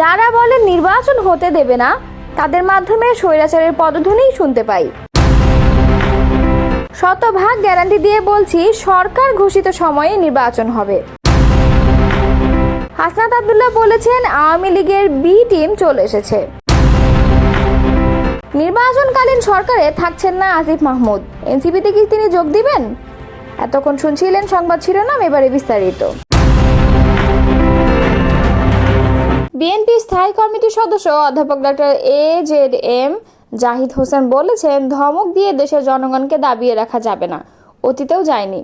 যারা বলেন নির্বাচন হতে দেবে না, তাদের মাধ্যমে স্বৈরাচারের পদধ্বনিই শুনতে পাই। শতভাগ গ্যারান্টি দিয়ে বলছি, সরকার ঘোষিত সময়ে নির্বাচন হবে। হাসনাত আবদুল্লাহ বলেছেন, আওয়ামী লীগের বি টিম চলে এসেছে। নির্বাচনকালীন সরকারে থাকছেন না আসিফ মাহমুদ। এনসিপিতে কি তিনি যোগ দিবেন? এতক্ষণ শুনছিলেন সংবাদ শিরোনাম, এবারে বিস্তারিত। স্থায়ী কমিটির সদস্য অধ্যাপক doctor A Z M Zahid Hossain বলেছেন, ধমক দিয়ে দেশের জনগণকে দাবিয়ে রাখা যাবে না, অতীতেও যায়নি।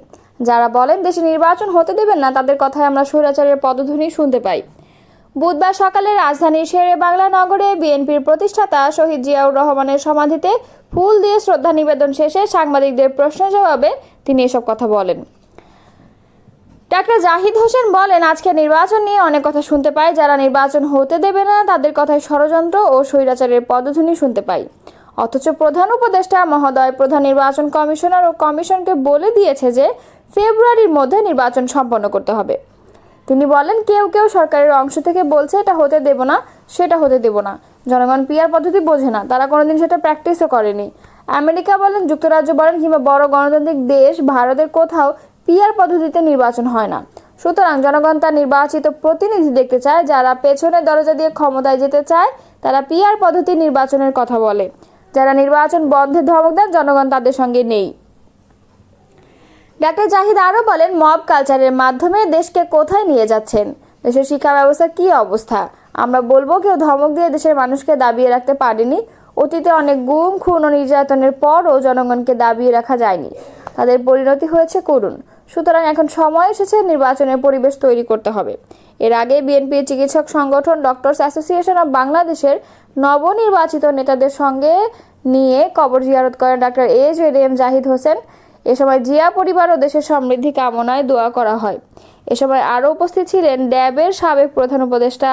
যারা বলেন দেশে নির্বাচন হতে দেবেন না, তাদের কথায় আমরা স্বৈরাচারের পদধ্বনি শুনতে পাই। বুধবার সকালে রাজধানীর শেরে বাংলা নগরে বিএনপির প্রতিষ্ঠাতা শহীদ জিয়াউর রহমানের সমাধিতে ফুল দিয়ে শ্রদ্ধা নিবেদন শেষে সাংবাদিকদের প্রশ্ন জবাবে তিনি এসব কথা বলেন। ডাক্তার জাহিদ হোসেন বলেন আজকে নির্বাচন নিয়ে অনেক কথা শুনতে পাই। যারা নির্বাচন হতে দেবে না, তাদের কথায় ষড়যন্ত্র ও স্বৈরাচারের পদধ্বনি শুনতে পাই। অথচ প্রধান উপদেষ্টা মহোদয়, প্রধান নির্বাচন কমিশনার ও কমিশনকে বলে দিয়েছে যে, ফেব্রুয়ারির মধ্যে নির্বাচন সম্পন্ন করতে হবে। তিনি বলেন, কেউ কেউ সরকারের অংশ থেকে বলছে, এটা হতে দেব না, সেটা হতে দেব না। জনগণ পিয়ার পদ্ধতি বোঝে না, তারা কোনোদিন সেটা প্র্যাকটিসও করেনি। আমেরিকা বলেন, যুক্তরাজ্য বলেন, কিংবা বড় গণতান্ত্রিক দেশ, ভারতের কোথাও পিয়ার পদ্ধতিতে নির্বাচন হয় না। সুতরাং জনগণ তার নির্বাচিত প্রতিনিধি দেখতে চায়, যারা পেছনের দরজা দিয়ে ক্ষমতায় যেতে চায়, তারা পিয়ার পদ্ধতি নির্বাচনের কথা বলে। যারা নির্বাচন বন্ধে ধমক দেন, জনগণ তাদের সঙ্গে নেই। ডাক্তার জাহিদ আরও বলেন, মব কালচারের মাধ্যমে দেশকে কোথায় নিয়ে যাচ্ছেন? দেশের শিক্ষা ব্যবস্থা কী অবস্থা? আমরা বলব, কেউ ধমক দিয়ে দেশের মানুষকে দাবিয়ে রাখতে পারেনি। অতীতে অনেক গুম, খুন ও নির্যাতনের পরও জনগণকে দাবিয়ে রাখা যায়নি। তাদের পরিণতি হয়েছে করুন সুতরাং এখন সময় এসেছে নির্বাচনের পরিবেশ তৈরি করতে হবে। এর আগে বিএনপির চিকিৎসক সংগঠন ডক্টরস অ্যাসোসিয়েশন অব বাংলাদেশের নবনির্বাচিত নেতাদের সঙ্গে নিয়ে কবর জিয়ারত করেন doctor A Z M Zahid Hossain. এ সময় জিয়া পরিবার ও দেশের সমৃদ্ধি কামনায় দোয়া করা হয়। এ সময় আরও উপস্থিত ছিলেন ড্যাবের সাবেক প্রধান উপদেষ্টা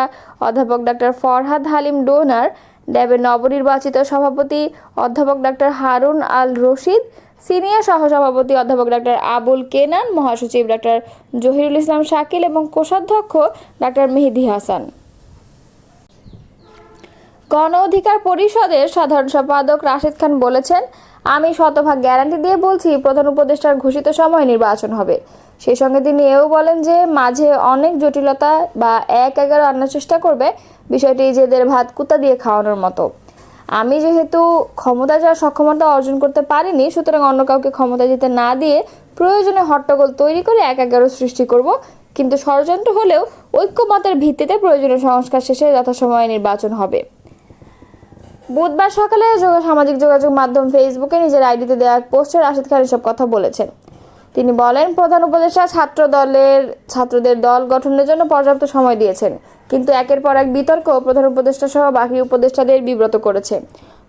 অধ্যাপক ডাক্তার ফরহাদ হালিম ডোনার, ড্যাবের নবনির্বাচিত সভাপতি অধ্যাপক ডাক্তার হারুন আল রশিদ সিনিয়র সহসভাপতি অধ্যাপক ডাক্তার আবুল কেনান, মহাসচিব ডাক্তার জহিরুল ইসলাম শাকিল এবং কোষাধ্যক্ষ ডাক্তার মেহেদি হাসান। গণ অধিকার পরিষদের সাধারণ সম্পাদক রাশেদ খান বলেছেন, আমি শতভাগ গ্যারান্টি দিয়ে বলছি প্রধান উপদেষ্টার ঘোষিত সময় নির্বাচন হবে। সেই সঙ্গে তিনি এও বলেন যে মাঝে অনেক জটিলতা বা এক এগারো আনার চেষ্টা করবে, বিষয়টি জেদের ভাত কুতা দিয়ে খাওয়ানোর মতো। আমি যেহেতু ক্ষমতা যাওয়ার সক্ষমতা অর্জন করতে পারিনি, সুতরাং অন্য কাউকে ক্ষমতা যেতে না দিয়ে প্রয়োজনে হট্টগোল তৈরি করে এক এগারো সৃষ্টি করব। কিন্তু ষড়যন্ত্র হলেও ঐক্যমতের ভিত্তিতে প্রয়োজনীয় সংস্কার শেষে যথাসময়ে নির্বাচন হবে। বুধবার সকালে সামাজিক যোগাযোগ মাধ্যম ফেসবুকে নিজের আইডিতে দেওয়া এক পোস্টে রাশিদ খান এসব কথা বলেছেন। তিনি বলেন, প্রধান উপদেষ্টা ছাত্র দলের ছাত্রদের দল গঠনের জন্য পর্যাপ্ত সময় দিয়েছেন। কিন্তু একের পর এক বিতর্ক প্রধান উপদেষ্টা সহ বাকি উপদেষ্টাদের বিব্রত করেছে।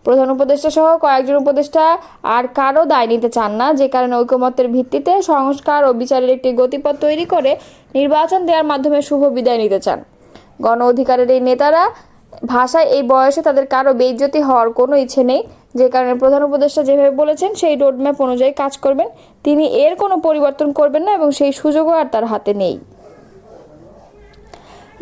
প্রধান উপদেষ্টা সহ কয়েকজন উপদেষ্টা আর কারও দায় নিতে চান না, যে কারণে ঐকমত্যের ভিত্তিতে সংস্কার ও বিচারের একটি গতিপথ তৈরি করে নির্বাচন দেওয়ার মাধ্যমে শুভ বিদায় নিতে চান। গণ অধিকারের এই নেতারা ভাষায় এই বয়সে তাদের কারও বেইজ্জতি হওয়ার কোনো ইচ্ছে নেই। যে কারণে প্রধান উপদেষ্টা যেভাবে বলেছেন, সেই রোডম্যাপ অনুযায়ী কাজ করবেন। তিনি এর কোনো পরিবর্তন করবেন না এবং সেই সুযোগও আর তার হাতে নেই।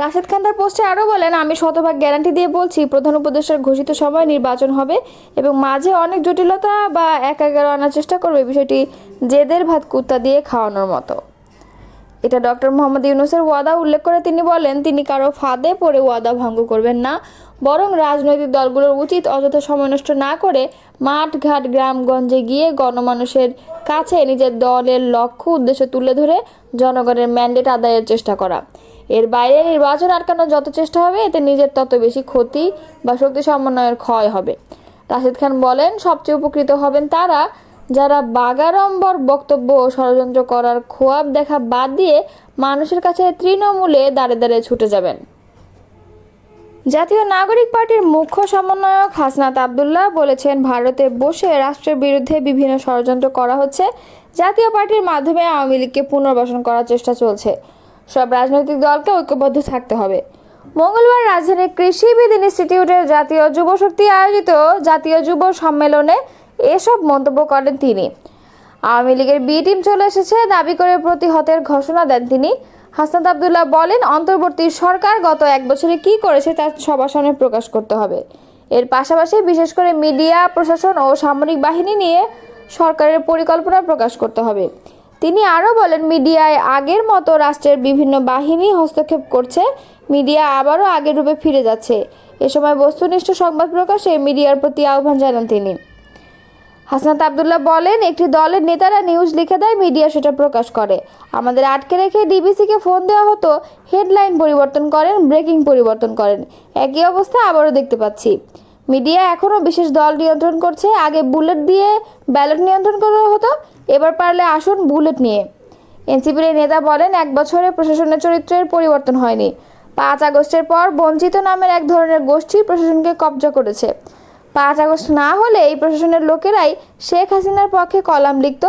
রাশেদ খান তার পোস্টে আরও বলেন, আমি শতভাগ গ্যারান্টি দিয়ে বলছি, প্রধান উপদেষ্টার ঘোষিত সময় নির্বাচন হবে এবং মাঝে অনেক জটিলতা বা এক এগারো আনার চেষ্টা করবে বিষয়টি জেদের ভাত কুত্তা দিয়ে খাওয়ানোর মতো। এটা ডক্টর মোহাম্মদ ইউনুসের ওয়াদা উল্লেখ করে তিনি বলেন, তিনি কারও ফাঁদে পড়ে ওয়াদা ভঙ্গ করবেন না, বরং রাজনৈতিক দলগুলোর উচিত অযথা সময় নষ্ট না করে মাঠ ঘাট গ্রামগঞ্জে গিয়ে গণমানুষের কাছে নিজের দলের লক্ষ্য, উদ্দেশ্য তুলে ধরে জনগণের ম্যান্ডেট আদায়ের চেষ্টা করা। এর বাইরে নির্বাচন আটকানোর যত চেষ্টা হবে, এতে নিজের তত বেশি ক্ষতি বা শক্তি সমন্বয়ের ক্ষয় হবে। রাশেদ খান বলেন, সবচেয়ে উপকৃত হবেন তারা যারা বাগাড়ম্বর বক্তব্য ষড়যন্ত্র করার খোয়াব দেখা বাদ দিয়ে মানুষের কাছে তৃণমূলে দাঁড়ে দাঁড়িয়ে ছুটে যাবেন। জাতীয় নাগরিক পার্টির মুখ্য সমন্বয়ক হাসনাত আবদুল্লাহ বলেছেন, ভারতে বসে রাষ্ট্রের বিরুদ্ধে বিভিন্ন ষড়যন্ত্র করা হচ্ছে। জাতীয় পার্টির মাধ্যমে আওয়ামী লীগকে পুনর্বাসন করার চেষ্টা চলছে। সব রাজনৈতিক দলকে ঐক্যবদ্ধ থাকতে হবে। মঙ্গলবার রাজধানীর কৃষিবিদ ইনস্টিটিউটের জাতীয় যুব শক্তি আয়োজিত জাতীয় যুব সম্মেলনে এসব মন্তব্য করেন তিনি। আওয়ামী লীগের বি টিম চলে এসেছে, দাবি করে প্রতিহতের ঘোষণা দেন তিনি। হাসনাত আবদুল্লাহ বলেন, অন্তর্বর্তী সরকার গত এক বছরে কি করেছে তা সবার সামনে প্রকাশ করতে হবে। এর পাশাপাশি বিশেষ করে মিডিয়া, প্রশাসন ও সামরিক বাহিনী নিয়ে সরকারের পরিকল্পনা প্রকাশ করতে হবে। তিনি আরও বলেন, মিডিয়ায় আগের মতো রাষ্ট্রের বিভিন্ন বাহিনী হস্তক্ষেপ করছে, মিডিয়া আবারও আগের রূপে ফিরে যাচ্ছে। এ সময় বস্তুনিষ্ঠ সংবাদ প্রকাশে মিডিয়ার প্রতি আহ্বান জানান তিনি। হাসনাত আবদুল্লাহ বলেন, একটি দলের নেতারা নিউজ লিখে দেয়, মিডিয়া সেটা প্রকাশ করে। আমাদের আটকে রেখে ডিবিসিকে ফোন দেওয়া হতো, হেডলাইন পরিবর্তন করেন, ব্রেকিং পরিবর্তন করেন। একই অবস্থা আবারও দেখতে পাচ্ছি। মিডিয়া এখনও বিশেষ দল নিয়ন্ত্রণ করছে। আগে বুলেট দিয়ে ব্যালট নিয়ন্ত্রণ করা হতো, এবার পারলে আসুন বুলেট নিয়ে। এনসিপির নেতা বলেন, এক বছরে প্রশাসনের চরিত্রের পরিবর্তন হয়নি। পাঁচ আগস্টের পর বঞ্চিত নামের এক ধরনের গোষ্ঠী প্রশাসনকে কবজা করেছে। পাঁচ আগস্ট না হলে এই প্রশাসনের লোকেরাই শেখ হাসিনার পক্ষে কলাম লিখত।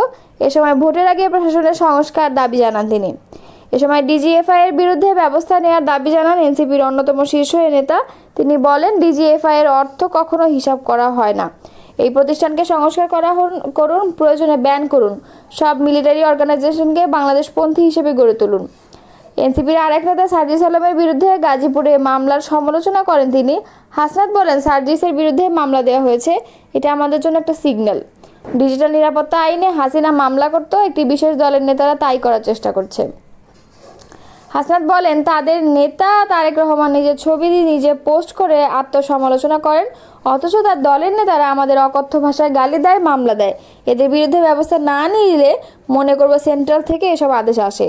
এ সময় ভোটের আগে প্রশাসনের সংস্কার দাবি জানান তিনি। এ সময় ডিজিএফআই এর বিরুদ্ধে ব্যবস্থা নেওয়ার দাবি জানান এনসিপির অন্যতম শীর্ষ নেতা। তিনি বলেন, ডিজিএফআই এর অর্থ কখনো হিসাব করা হয় না। এই প্রতিষ্ঠানকে সংস্কার করা করুন, প্রয়োজনে ব্যান করুন। সব মিলিটারি অর্গানাইজেশনকে বাংলাদেশপন্থী হিসেবে গড়ে তুলুন। এনসিপির আরেক নেতা সার্জিস আলমের বিরুদ্ধে গাজীপুরে মামলার সমালোচনা করেন তিনি। হাসনাত বলেন সার্জিসের বিরুদ্ধে মামলা দেওয়া হয়েছে। এটা আমাদের জন্য একটা সিগন্যাল। ডিজিটাল নিরাপত্তা আইনে হাসিনা মামলা করত একটি বিশেষ দলের নেতারা তাই করার চেষ্টা করছে। হাসনাত বলেন, তাদের নেতা তারেক রহমান নিজের ছবি দিয়ে নিজে পোস্ট করে আত্মসমালোচনা করেন, অথচ তার দলের নেতারা আমাদের অকথ্য ভাষায় গালি দেয়, মামলা দেয়। এদের বিরুদ্ধে ব্যবস্থা না নিলে মনে করব সেন্ট্রাল থেকে এসব আদেশ আসে।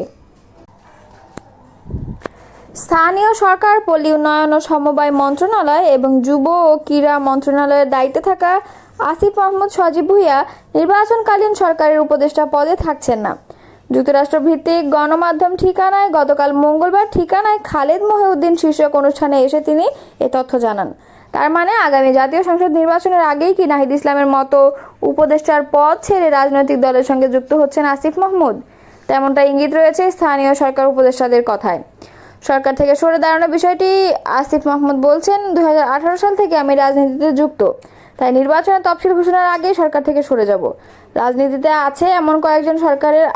স্থানীয় সরকার, পল্লী উন্নয়ন ও সমবায় মন্ত্রণালয় এবং যুব ও ক্রীড়া মন্ত্রণালয়ের দায়িত্বে থাকা আসিফ মাহমুদ সজীব ভুইয়া নির্বাচনকালীন সরকারের উপদেষ্টা পদে থাকছেন না। যুক্তরাষ্ট্র ভিত্তিক গণমাধ্যম ঠিকানায় গতকাল মঙ্গলবার ঠিকানায় খালেদ মহিউদ্দিন শীর্ষক অনুষ্ঠানে এসে তিনি এ তথ্য জানান। তার মানে আগামী জাতীয় সংসদ নির্বাচনের আগেই কি নাহিদ ইসলামের মতো উপদেষ্টার পদ ছেড়ে রাজনৈতিক দলের সঙ্গে যুক্ত হচ্ছেন আসিফ মাহমুদ? তেমনটা ইঙ্গিত রয়েছে স্থানীয় সরকার উপদেষ্টাদের কথায়। সরকার থেকে সরে দাঁড়ানোর বিষয়টি আসিফ মাহমুদ বলছেন দু হাজার আঠারো সাল থেকে আমি রাজনীতিতে যুক্ত। তাই নির্বাচনের তফসিল ঘোষণার আগেই সরকার থেকে সরে যাব। রাজনীতিতে আছে এমন কয়েকজন সরকারের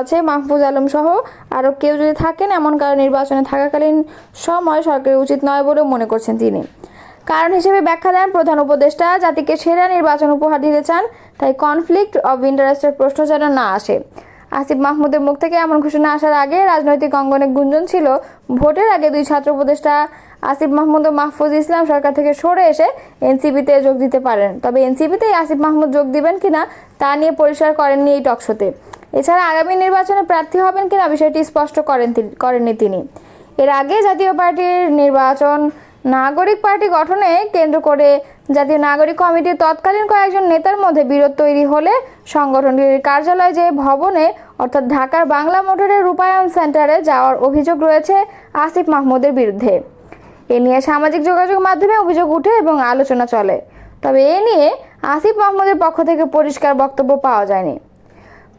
আছে মাহফুজ আলম সহ। আরও কেউ যদি থাকেন, এমন কারণ নির্বাচনে থাকাকালীন সময় সরকারের উচিত নয় বলেও মনে করছেন তিনি। কারণ হিসেবে ব্যাখ্যা দেন প্রধান উপদেষ্টা, জাতিকে সেরা নির্বাচন উপহার দিতে চান, তাই কনফ্লিক্ট অব ইন্টারেস্টের প্রশ্ন যেন না আসে। আসিফ মাহমুদের মুখ থেকে এমন ঘোষণা আসার আগে রাজনৈতিক অঙ্গনে গুঞ্জন ছিল। ভোটের আগে দুই ছাত্র উপদেষ্টা আসিফ মাহমুদ ও মাহফুজ ইসলাম সরকার থেকে সরে এসে এনসিপিতে যোগ দিতে পারেন। তবে এনসিপিতেই আসিফ মাহমুদ যোগ দিবেন কিনা, তা নিয়ে পরিষ্কার করেননি এই টকশোতে। এছাড়া আগামী নির্বাচনে প্রার্থী হবেন কিনা বিষয়টি স্পষ্ট করেন করেননি তিনি। এর আগে জাতীয় পার্টির নির্বাচন নাগরিক পার্টি গঠনে কেন্দ্র করে জাতীয় নাগরিক কমিটির তৎকালীন কয়েকজন নেতার মধ্যে বিরোধ তৈরি হলে সংগঠনটির কার্যালয় যে ভবনে, অর্থাৎ ঢাকার বাংলা মোটরের রূপায়ণ সেন্টারে যাওয়ার অভিযোগ রয়েছে আসিফ মাহমুদের বিরুদ্ধে। এ নিয়ে সামাজিক যোগাযোগ মাধ্যমে অভিযোগ উঠে এবং আলোচনা চলে। তবে এ নিয়ে আসিফ মাহমুদের পক্ষ থেকে পরিষ্কার বক্তব্য পাওয়া যায়নি।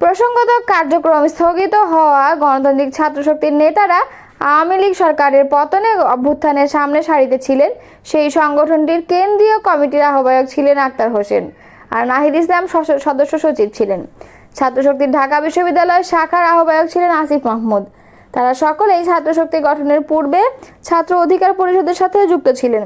প্রসঙ্গত কার্যক্রম স্থগিত হওয়া গণতান্ত্রিক ছাত্রশক্তির নেতারা আওয়ামী লীগ সরকারের পতনে অভ্যুত্থানের সামনে সারিতে ছিলেন। সেই সংগঠনটির কেন্দ্রীয় কমিটির আহ্বায়ক ছিলেন আক্তার হোসেন আর নাহিদ ইসলাম সদস্য সচিব ছিলেন। ছাত্রশক্তির ঢাকা বিশ্ববিদ্যালয়ের শাখার আহ্বায়ক ছিলেন আসিফ মাহমুদ। তারা সকলেই ছাত্রশক্তি গঠনের পূর্বে ছাত্র অধিকার পরিষদের সাথে যুক্ত ছিলেন।